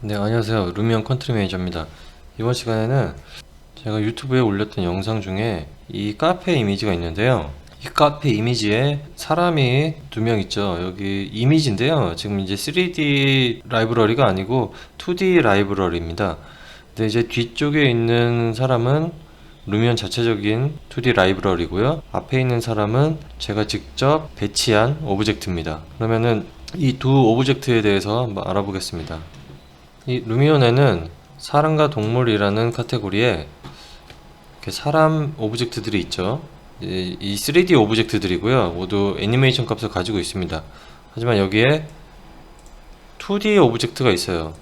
네, 안녕하세요. 루미언 컨트리 매니저입니다. 이번 시간에는 제가 유튜브에 올렸던 영상 중에 이 카페 이미지가 있는데요. 이 카페 이미지에 사람이 두 명 있죠. 여기 이미지인데요. 지금 이제 3D 라이브러리가 아니고 2D 라이브러리입니다. 근데 이제 뒤쪽에 있는 사람은 루미언 자체적인 2D 라이브러리고요. 앞에 있는 사람은 제가 직접 배치한 오브젝트입니다. 그러면은 이 두 오브젝트에 대해서 알아보겠습니다. 이 루미온에는 사람과 동물이라는 카테고리에 사람 오브젝트들이 있죠. 이, 이 3D 오브젝트들이고요. 모두 애니메이션 값을 가지고 있습니다. 하지만 여기에 2D 오브젝트가 있어요.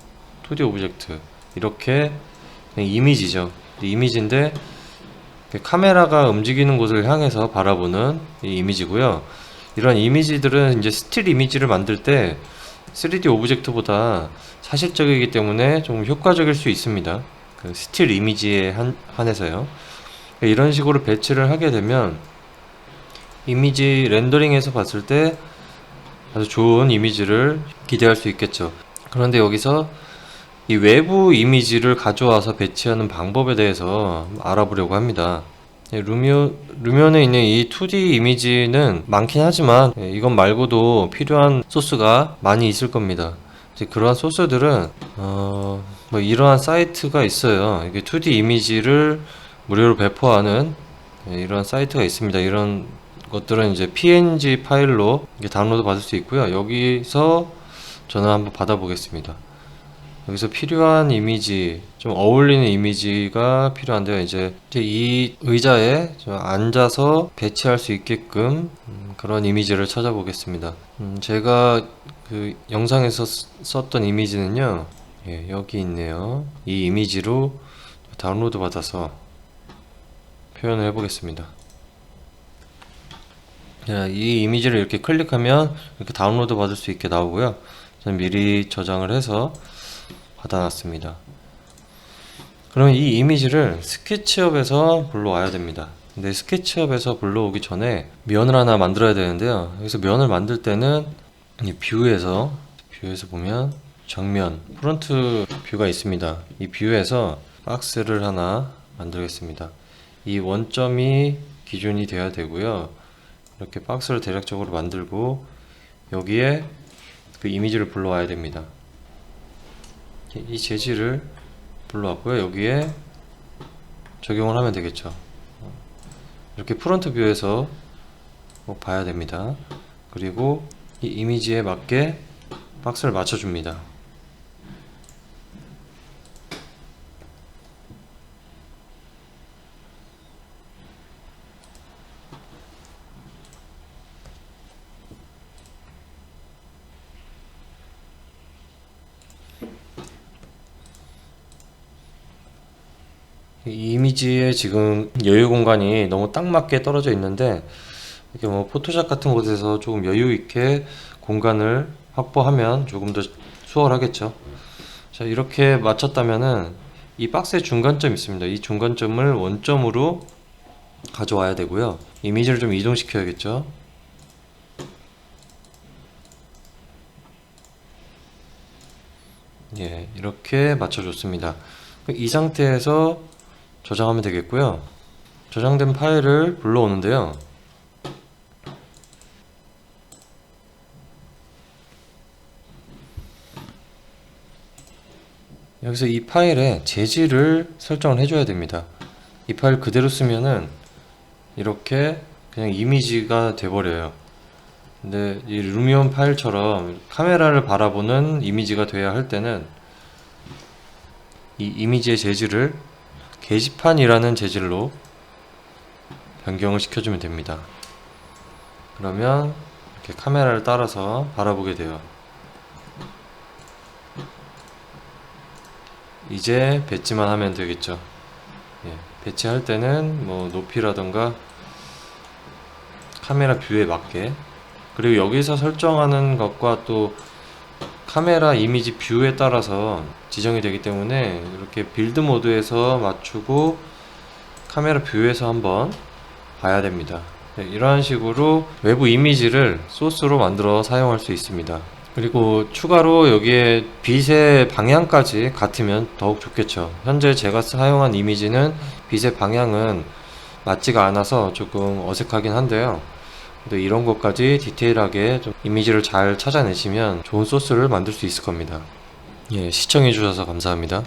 2D 오브젝트. 이렇게 이미지죠. 이 이미지인데 카메라가 움직이는 곳을 향해서 바라보는 이 이미지고요. 이런 이미지들은 이제 스틸 이미지를 만들 때 3D 오브젝트보다 사실적이기 때문에 좀 효과적일 수 있습니다. 그 스틸 이미지에 한, 한해서요. 이런 식으로 배치를 하게 되면 이미지 렌더링에서 봤을 때 아주 좋은 이미지를 기대할 수 있겠죠. 그런데 여기서 이 외부 이미지를 가져와서 배치하는 방법에 대해서 알아보려고 합니다. 예, 루미오, 루미온에 있는 이 2D 이미지는 많긴 하지만 예, 이것 말고도 필요한 소스가 많이 있을 겁니다. 이제 그러한 소스들은 어, 뭐 이러한 사이트가 있어요. 이게 2D 이미지를 무료로 배포하는 예, 이런 사이트가 있습니다. 이런 것들은 이제 PNG 파일로 다운로드 받을 수 있고요. 여기서 저는 한번 받아보겠습니다. 여기서 필요한 이미지, 좀 어울리는 이미지가 필요한데요. 이제 이 의자에 좀 앉아서 배치할 수 있게끔 음, 그런 이미지를 찾아보겠습니다. 음, 제가 그 영상에서 쓰- 썼던 이미지는요. 예, 여기 있네요. 이 이미지로 다운로드 받아서 표현을 해보겠습니다. 자, 이 이미지를 이렇게 클릭하면 이렇게 다운로드 받을 수 있게 나오고요. 미리 저장을 해서 받아놨습니다. 그러면 이 이미지를 스케치업에서 불러와야 됩니다. 근데 스케치업에서 불러오기 전에 면을 하나 만들어야 되는데요. 여기서 면을 만들 때는 이 뷰에서 뷰에서 보면 정면 프론트 뷰가 있습니다. 이 뷰에서 박스를 하나 만들겠습니다. 이 원점이 기준이 돼야 되고요. 이렇게 박스를 대략적으로 만들고 여기에 그 이미지를 불러와야 됩니다. 이 재질을 불러왔고요. 여기에 적용을 하면 되겠죠. 이렇게 프론트 뷰에서 꼭 봐야 됩니다. 그리고 이 이미지에 맞게 박스를 맞춰줍니다. 이 이미지에 지금 여유 공간이 너무 딱 맞게 떨어져 있는데 이렇게 뭐 포토샵 같은 곳에서 조금 여유 있게 공간을 확보하면 조금 더 수월하겠죠. 자, 이렇게 맞췄다면은 이 박스의 중간점 있습니다. 이 중간점을 원점으로 가져와야 되고요. 이미지를 좀 이동시켜야겠죠. 예, 이렇게 맞춰줬습니다. 이 상태에서 저장하면 되겠고요. 저장된 파일을 불러오는데요. 여기서 이 파일에 재질을 설정을 해줘야 됩니다. 이 파일 그대로 쓰면은 이렇게 그냥 이미지가 돼버려요. 근데 이 루미온 파일처럼 카메라를 바라보는 이미지가 돼야 할 때는 이 이미지의 재질을 게시판이라는 재질로 변경을 시켜주면 됩니다. 그러면 이렇게 카메라를 따라서 바라보게 돼요. 이제 배치만 하면 되겠죠. 예, 배치할 때는 뭐 높이라던가 카메라 뷰에 맞게 그리고 여기서 설정하는 것과 또 카메라 이미지 뷰에 따라서 지정이 되기 때문에 이렇게 빌드 모드에서 맞추고 카메라 뷰에서 한번 봐야 됩니다. 네, 이러한 식으로 외부 이미지를 소스로 만들어 사용할 수 있습니다. 그리고 추가로 여기에 빛의 방향까지 같으면 더욱 좋겠죠. 현재 제가 사용한 이미지는 빛의 방향은 맞지가 않아서 조금 어색하긴 한데요. 근데 이런 것까지 디테일하게 좀 이미지를 잘 찾아내시면 좋은 소스를 만들 수 있을 겁니다. 예, 시청해주셔서 감사합니다.